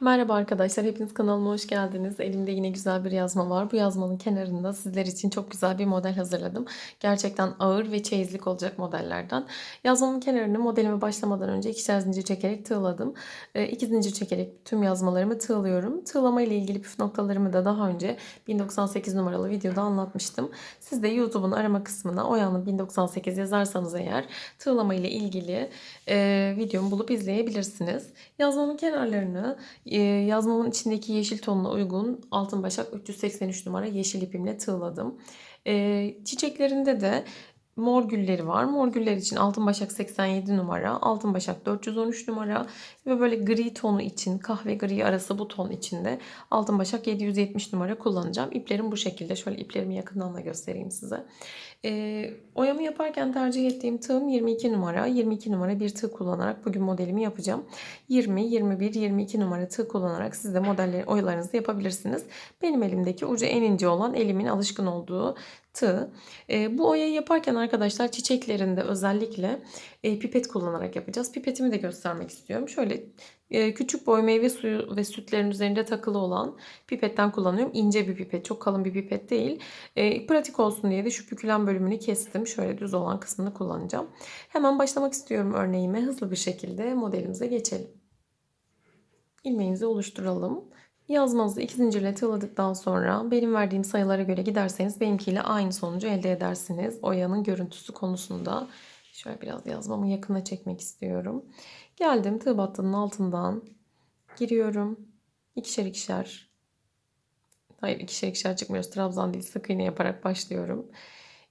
Merhaba arkadaşlar, hepiniz kanalıma hoş geldiniz. Elimde yine güzel bir yazma var. Bu yazmanın kenarında sizler için çok güzel bir model hazırladım. Gerçekten ağır ve çeyizlik olacak modellerden. Yazmamın kenarını modelime başlamadan önce ikişer zincir çekerek tığladım. E, iki zincir çekerek tüm yazmalarımı tığlıyorum. Tığlama ile ilgili püf noktalarımı da daha önce 1098 numaralı videoda anlatmıştım. Siz de YouTube'un arama kısmına Oyanlı 1098 yazarsanız eğer tığlama ile ilgili e, videomu bulup izleyebilirsiniz. Yazmamın kenarlarını yazmamın içindeki yeşil tonuna uygun altın başak 383 numara yeşil ipimle tığladım. E, çiçeklerinde de mor gülleri var. Mor güller için altın başak 87 numara, altın başak 413 numara ve böyle gri tonu için kahve gri arası bu ton içinde altın başak 770 numara kullanacağım. İplerim bu şekilde. Şöyle iplerimi yakından da göstereyim size. E, oyamı yaparken tercih ettiğim tığım 22 numara. 22 numara bir tığ kullanarak bugün modelimi yapacağım. 20, 21, 22 numara tığ kullanarak siz de modelleri oyalarınızı yapabilirsiniz. Benim elimdeki ucu en ince olan elimin alışkın olduğu tığ. E, bu oyayı yaparken arkadaşlar çiçeklerinde özellikle e, pipet kullanarak yapacağız. Pipetimi de göstermek istiyorum. Şöyle e, küçük boy meyve suyu ve sütlerin üzerinde takılı olan pipetten kullanıyorum. İnce bir pipet, çok kalın bir pipet değil. E, pratik olsun diye de şu bükülen bölümünü kestim. Şöyle düz olan kısmını kullanacağım. Hemen başlamak istiyorum örneğime. Hızlı bir şekilde modelimize geçelim. İlmeğimizi oluşturalım. Yazmanızı iki zincirle tığladıktan sonra benim verdiğim sayılara göre giderseniz benimkiyle aynı sonucu elde edersiniz. Oyanın görüntüsü konusunda. Şöyle biraz yazmamı yakına çekmek istiyorum. Geldim tığ battının altından giriyorum. İkişer ikişer. Hayır ikişer ikişer çıkmıyoruz. Trabzan değil sık iğne yaparak başlıyorum.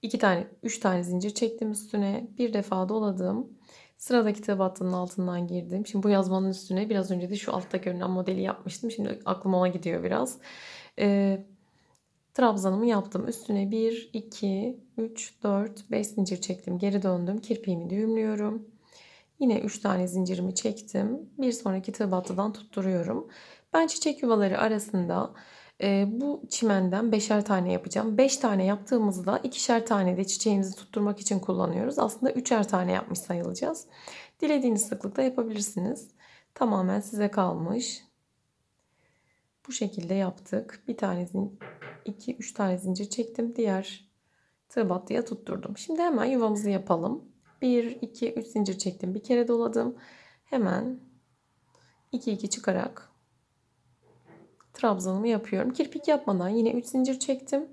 İki tane, üç tane zincir çektim üstüne. Bir defa doladım. Sıradaki tığ battının altından girdim. Şimdi bu yazmanın üstüne biraz önce de şu altta görünen modeli yapmıştım. Şimdi aklım ona gidiyor biraz. Ee, trabzanımı yaptım. Üstüne 1, 2, 3, 4, 5 zincir çektim. Geri döndüm. Kirpiğimi düğümlüyorum. Yine 3 tane zincirimi çektim. Bir sonraki tığ battıdan tutturuyorum. Ben çiçek yuvaları arasında e, bu çimenden beşer tane yapacağım. 5 tane yaptığımızda ikişer tane de çiçeğimizi tutturmak için kullanıyoruz. Aslında üçer tane yapmış sayılacağız. Dilediğiniz sıklıkta yapabilirsiniz. Tamamen size kalmış. Bu şekilde yaptık. Bir tane iki, üç tane zincir çektim. Diğer tığ battıya tutturdum. Şimdi hemen yuvamızı yapalım. 1, 2, 3 zincir çektim. Bir kere doladım. Hemen 2, 2 çıkarak trabzanımı yapıyorum. Kirpik yapmadan yine 3 zincir çektim.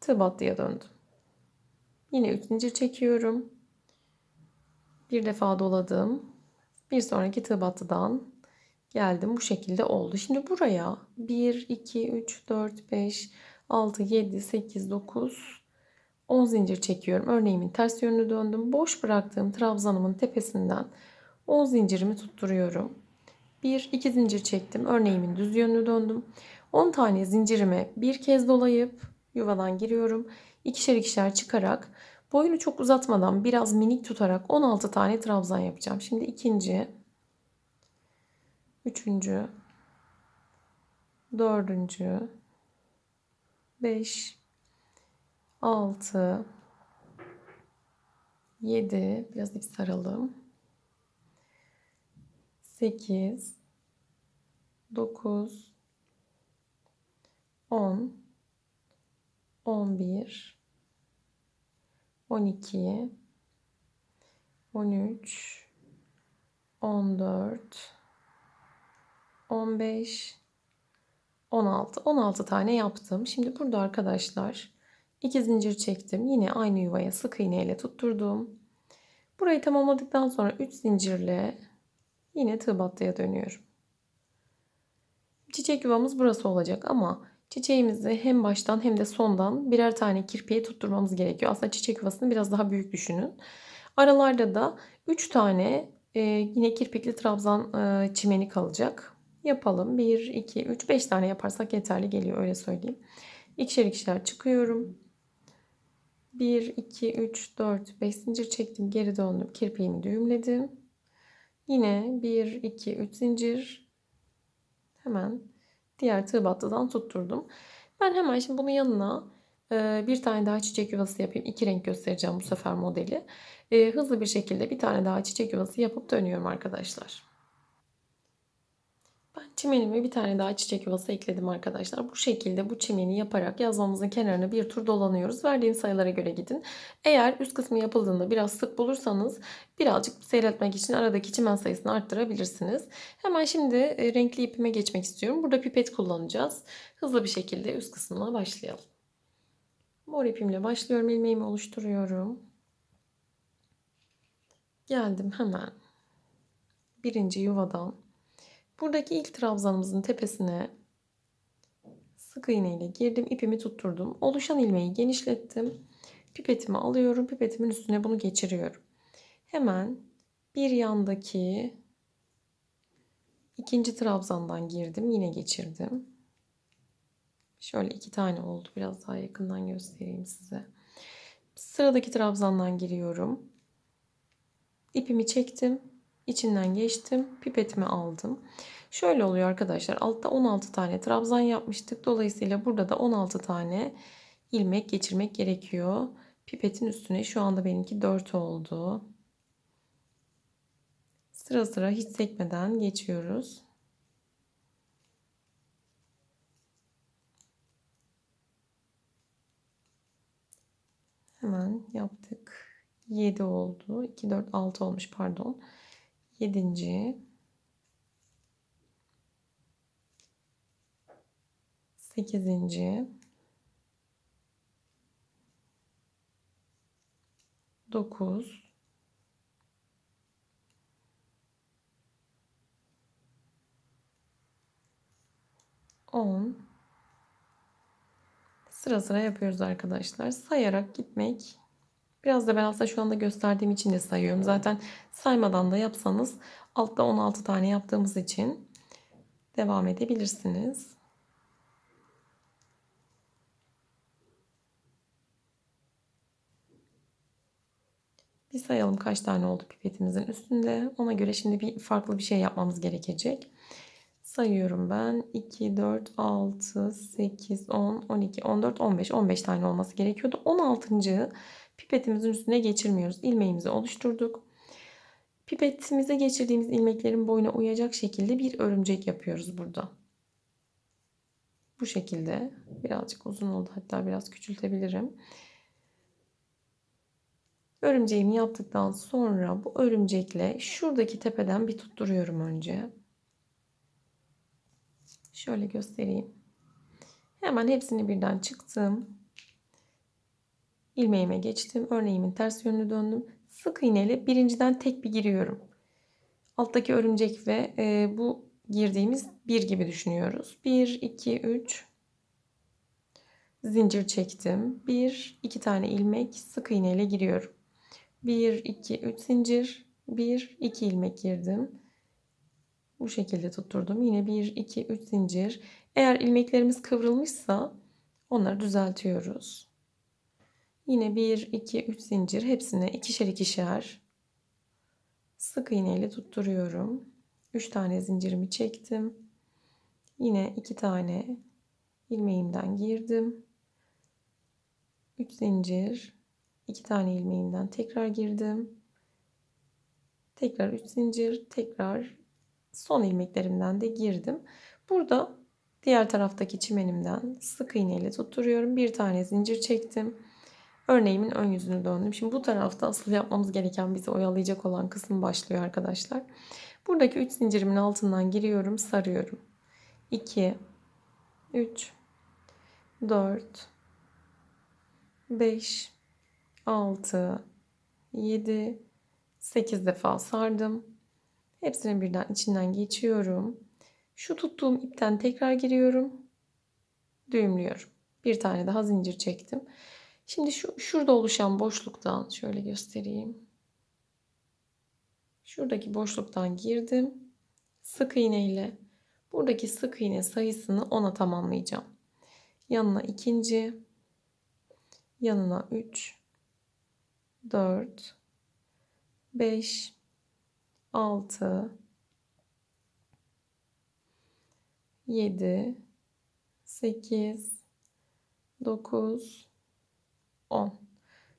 Tığ battıya döndüm. Yine 3 zincir çekiyorum. Bir defa doladım. Bir sonraki tığ battıdan geldim. Bu şekilde oldu. Şimdi buraya 1, 2, 3, 4, 5, 6, 7, 8, 9, 10 zincir çekiyorum. Örneğimin ters yönünü döndüm. Boş bıraktığım trabzanımın tepesinden 10 zincirimi tutturuyorum. 1 2 zincir çektim. Örneğimin düz yönünü döndüm. 10 tane zincirimi bir kez dolayıp yuvadan giriyorum. İkişer ikişer çıkarak boyunu çok uzatmadan biraz minik tutarak 16 tane trabzan yapacağım. Şimdi ikinci, üçüncü, dördüncü, beş, 6 7 biraz ip saralım. 8 9 10 11 12 13 14 15 16 16 tane yaptım. Şimdi burada arkadaşlar 2 zincir çektim. Yine aynı yuvaya sık iğne ile tutturdum. Burayı tamamladıktan sonra 3 zincirle yine tığ battıya dönüyorum. Çiçek yuvamız burası olacak ama çiçeğimizi hem baştan hem de sondan birer tane kirpiğe tutturmamız gerekiyor. Aslında çiçek yuvasını biraz daha büyük düşünün. Aralarda da 3 tane e, yine kirpikli trabzan e, çimeni kalacak. Yapalım. 1, 2, 3, 5 tane yaparsak yeterli geliyor öyle söyleyeyim. İkişer ikişer çıkıyorum. 1, 2, 3, 4, 5 zincir çektim. Geri döndüm. Kirpiğimi düğümledim. Yine 1, 2, 3 zincir. Hemen diğer tığ battıdan tutturdum. Ben hemen şimdi bunun yanına e, bir tane daha çiçek yuvası yapayım. İki renk göstereceğim bu sefer modeli. E, hızlı bir şekilde bir tane daha çiçek yuvası yapıp dönüyorum arkadaşlar. Ben Çimenime bir tane daha çiçek yuvası ekledim arkadaşlar. Bu şekilde bu çimeni yaparak yazmamızın kenarını bir tur dolanıyoruz. Verdiğim sayılara göre gidin. Eğer üst kısmı yapıldığında biraz sık bulursanız birazcık seyretmek için aradaki çimen sayısını arttırabilirsiniz. Hemen şimdi e, renkli ipime geçmek istiyorum. Burada pipet kullanacağız. Hızlı bir şekilde üst kısmına başlayalım. Mor ipimle başlıyorum. ilmeğimi oluşturuyorum. Geldim hemen birinci yuvadan buradaki ilk trabzanımızın tepesine sık iğne ile girdim. ipimi tutturdum. Oluşan ilmeği genişlettim. Pipetimi alıyorum. Pipetimin üstüne bunu geçiriyorum. Hemen bir yandaki ikinci trabzandan girdim. Yine geçirdim. Şöyle iki tane oldu. Biraz daha yakından göstereyim size. Sıradaki trabzandan giriyorum. İpimi çektim. İçinden geçtim. Pipetimi aldım. Şöyle oluyor arkadaşlar. Altta 16 tane trabzan yapmıştık. Dolayısıyla burada da 16 tane ilmek geçirmek gerekiyor. Pipetin üstüne şu anda benimki 4 oldu. Sıra sıra hiç sekmeden geçiyoruz. Hemen yaptık. 7 oldu. 2, 4, 6 olmuş pardon. 7. 8. 9 10 Sıra sıra yapıyoruz arkadaşlar. Sayarak gitmek Biraz da ben aslında şu anda gösterdiğim için de sayıyorum. Zaten saymadan da yapsanız altta 16 tane yaptığımız için devam edebilirsiniz. Bir sayalım kaç tane oldu pipetimizin üstünde. Ona göre şimdi bir farklı bir şey yapmamız gerekecek. Sayıyorum ben. 2, 4, 6, 8, 10, 12, 14, 15. 15 tane olması gerekiyordu. 16 pipetimizin üstüne geçirmiyoruz. İlmeğimizi oluşturduk. Pipetimize geçirdiğimiz ilmeklerin boyuna uyacak şekilde bir örümcek yapıyoruz burada. Bu şekilde birazcık uzun oldu hatta biraz küçültebilirim. Örümceğimi yaptıktan sonra bu örümcekle şuradaki tepeden bir tutturuyorum önce. Şöyle göstereyim. Hemen hepsini birden çıktım ilmeğime geçtim. Örneğimin ters yönünü döndüm. Sık iğneyle birinciden tek bir giriyorum. Alttaki örümcek ve e, bu girdiğimiz bir gibi düşünüyoruz. 1, 2, 3 zincir çektim. 1, 2 tane ilmek sık iğneyle giriyorum. 1, 2, 3 zincir. 1, 2 ilmek girdim. Bu şekilde tutturdum. Yine 1, 2, 3 zincir. Eğer ilmeklerimiz kıvrılmışsa onları düzeltiyoruz. Yine 1, 2, 3 zincir hepsine ikişer ikişer sık iğne ile tutturuyorum. 3 tane zincirimi çektim. Yine 2 tane ilmeğimden girdim. 3 zincir, 2 tane ilmeğimden tekrar girdim. Tekrar 3 zincir, tekrar son ilmeklerimden de girdim. Burada diğer taraftaki çimenimden sık iğne ile tutturuyorum. Bir tane zincir çektim. Örneğimin ön yüzünü döndüm. Şimdi bu tarafta asıl yapmamız gereken bizi oyalayacak olan kısım başlıyor arkadaşlar. Buradaki 3 zincirimin altından giriyorum, sarıyorum. 2 3 4 5 6 7 8 defa sardım. Hepsini birden içinden geçiyorum. Şu tuttuğum ipten tekrar giriyorum. Düğümlüyorum. Bir tane daha zincir çektim. Şimdi şu şurada oluşan boşluktan şöyle göstereyim. Şuradaki boşluktan girdim. Sık iğne ile buradaki sık iğne sayısını 10'a tamamlayacağım. Yanına ikinci, yanına 3, 4, 5, 6, 7, 8, 9, 10.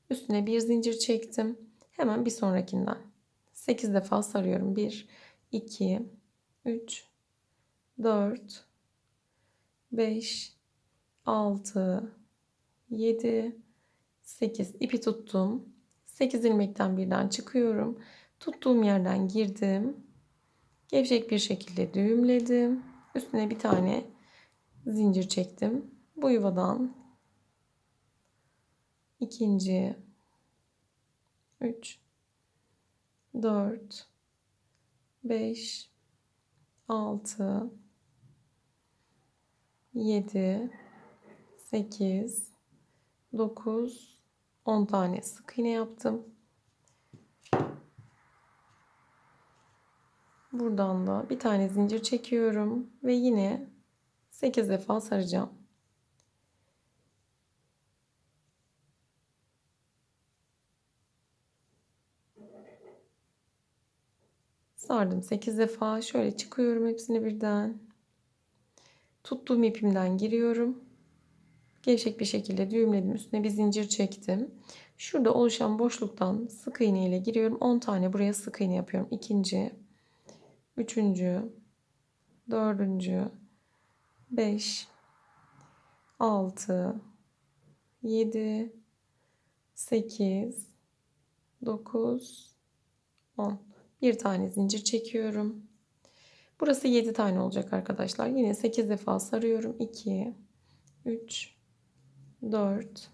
Üstüne bir zincir çektim. Hemen bir sonrakinden 8 defa sarıyorum. 1, 2, 3, 4 5 6 7 8 ipi tuttum. 8 ilmekten birden çıkıyorum. Tuttuğum yerden girdim. Gevşek bir şekilde düğümledim. Üstüne bir tane zincir çektim. Bu yuvadan ikinci. 3 4 5 6 7 8 9 10 tane sık iğne yaptım. Buradan da bir tane zincir çekiyorum ve yine 8 defa saracağım. Sardım 8 defa. Şöyle çıkıyorum hepsini birden. Tuttuğum ipimden giriyorum. Gevşek bir şekilde düğümledim. Üstüne bir zincir çektim. Şurada oluşan boşluktan sık iğne ile giriyorum. 10 tane buraya sık iğne yapıyorum. İkinci, üçüncü, dördüncü, beş, altı, yedi, sekiz, dokuz, on. Bir tane zincir çekiyorum. Burası 7 tane olacak arkadaşlar. Yine 8 defa sarıyorum. 2 3 4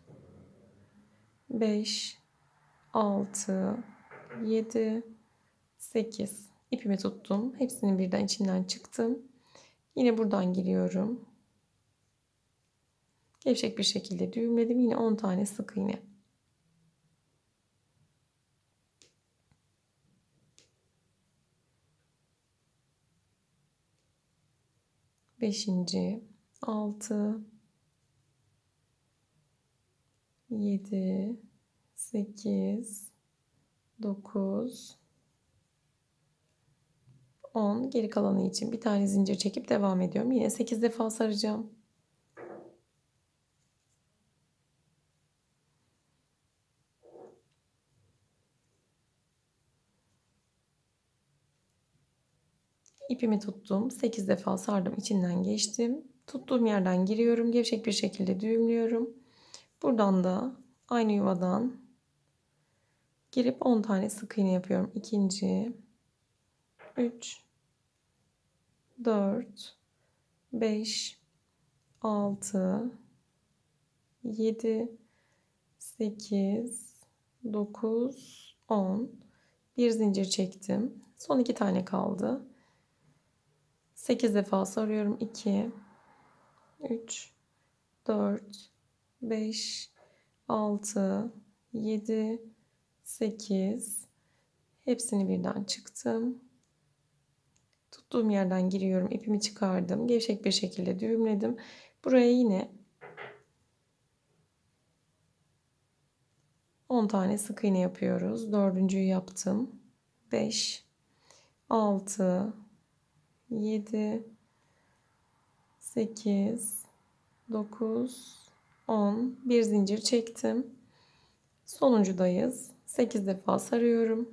5 6 7 8 ipimi tuttum. Hepsinin birden içinden çıktım. Yine buradan giriyorum. Gevşek bir şekilde düğümledim. Yine 10 tane sık iğne. Beşinci, altı, yedi, sekiz, dokuz, on. Geri kalanı için bir tane zincir çekip devam ediyorum. Yine sekiz defa saracağım. İpimi tuttum. 8 defa sardım. içinden geçtim. Tuttuğum yerden giriyorum. Gevşek bir şekilde düğümlüyorum. Buradan da aynı yuvadan girip 10 tane sık iğne yapıyorum. İkinci, 3, 4, 5, 6, 7, 8, 9, 10. Bir zincir çektim. Son iki tane kaldı. 8 defa sarıyorum. 2 3 4 5 6 7 8 hepsini birden çıktım. Tuttuğum yerden giriyorum. ipimi çıkardım. Gevşek bir şekilde düğümledim. Buraya yine 10 tane sık iğne yapıyoruz. Dördüncüyü yaptım. 5 6 7 8 9 10 bir zincir çektim. Sonuncudayız. 8 defa sarıyorum.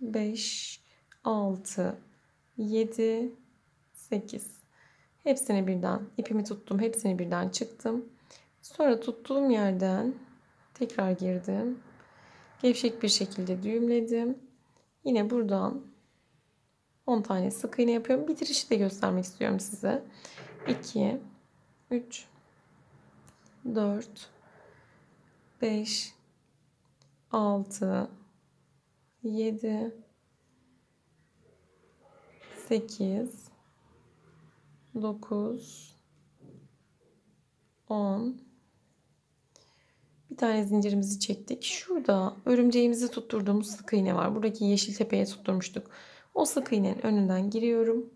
Beş, altı, yedi, sekiz. Hepsini birden ipimi tuttum. Hepsini birden çıktım. Sonra tuttuğum yerden tekrar girdim. Gevşek bir şekilde düğümledim. Yine buradan 10 tane sık iğne yapıyorum. Bitirişi de göstermek istiyorum size. 2 3 4 5 6 7 8 9 10 bir tane zincirimizi çektik. Şurada örümceğimizi tutturduğumuz sık iğne var. Buradaki yeşil tepeye tutturmuştuk. O sık iğnenin önünden giriyorum.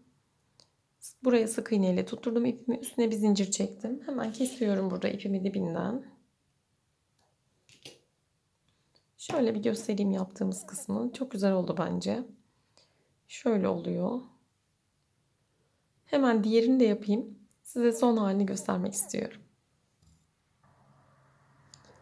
Buraya sık iğne ile tutturdum ipimi. Üstüne bir zincir çektim. Hemen kesiyorum burada ipimi dibinden. Şöyle bir göstereyim yaptığımız kısmı. Çok güzel oldu bence. Şöyle oluyor. Hemen diğerini de yapayım. Size son halini göstermek istiyorum.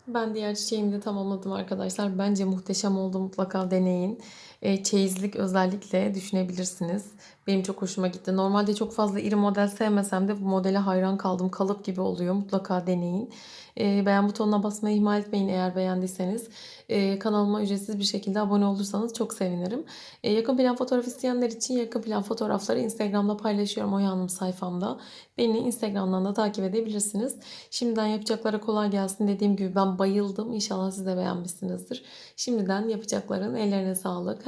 Ben diğer çiçeğimi de tamamladım arkadaşlar. Bence muhteşem oldu. Mutlaka deneyin. Eee, çeyizlik özellikle düşünebilirsiniz. Benim çok hoşuma gitti. Normalde çok fazla iri model sevmesem de bu modele hayran kaldım. Kalıp gibi oluyor. Mutlaka deneyin. Eee, beğen butonuna basmayı ihmal etmeyin eğer beğendiyseniz. Eee, kanalıma ücretsiz bir şekilde abone olursanız çok sevinirim. Eee, yakın plan fotoğraf isteyenler için yakın plan fotoğrafları Instagram'da paylaşıyorum Oya Hanım sayfamda. Beni Instagram'dan da takip edebilirsiniz. Şimdiden yapacaklara kolay gelsin. Dediğim gibi ben bayıldım. İnşallah siz de beğenmişsinizdir. Şimdiden yapacakların ellerine sağlık.